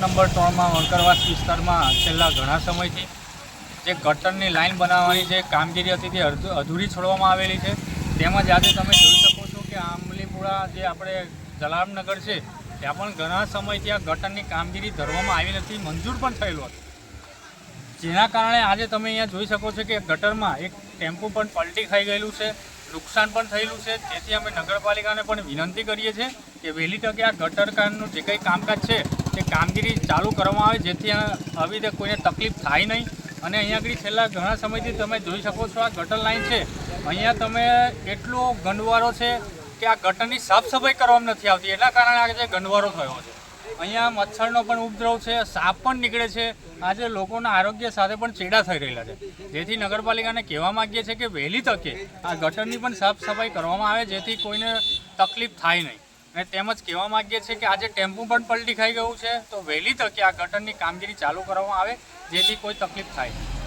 Number ત્રણમાં વણકરવાસ વિસ્તારમાં છેલ્લા ઘણા સમયથી જે ગટરની લાઈન બનાવવાની જે કામગીરી હતી તે અધૂરી છોડવામાં આવેલી છે. તેમજ આજે તમે જોઈ શકો છો કે આંબલીપુરા જે આપણે જલારામનગર છે, ત્યાં પણ ઘણા સમયથી આ ગટરની કામગીરી ધરવામાં આવી નથી, મંજૂર પણ થયેલું હતું. જેના કારણે આજે તમે અહીંયા જોઈ શકો છો કે ગટરમાં એક ટેમ્પો પણ પલટી ખાઈ ગયેલું છે, નુકસાન પણ થયેલું છે. તેથી અમે નગરપાલિકાને પણ વિનંતી કરીએ છીએ કે વહેલી તકે આ ગટરકારનું જે કંઈ કામકાજ છે, તે કામગીરી ચાલુ કરવામાં આવે, જેથી આવી રીતે કોઈને તકલીફ થાય નહીં. અને અહીંયા આગળ છેલ્લા ઘણા સમયથી તમે જોઈ શકો છો, આ ગટર લાઈન છે. અહીંયા તમે એટલો ગંડવારો છે કે આ ગટરની સાફસફાઈ કરવામાં નથી આવતી. એના કારણે આજે ગંડવારો થયો છે. અહીંયા મચ્છરનો પણ ઉપદ્રવ છે, સાપ પણ નીકળે છે. આજે લોકોના આરોગ્ય સાથે પણ ચેડા થઈ રહેલા છે. જેથી નગરપાલિકાને કહેવા માગીએ છીએ કે વહેલી તકે આ ગટરની પણ સાફ સફાઈ કરવામાં આવે, જેથી કોઈને તકલીફ થાય નહીં. અને તેમજ કહેવા માંગીએ છીએ કે આજે ટેમ્પો પણ પલટી ખાઈ ગયું છે. તો વહેલી તકે આ ગટરની કામગીરી ચાલુ કરવામાં આવે, જેથી કોઈ તકલીફ થાય.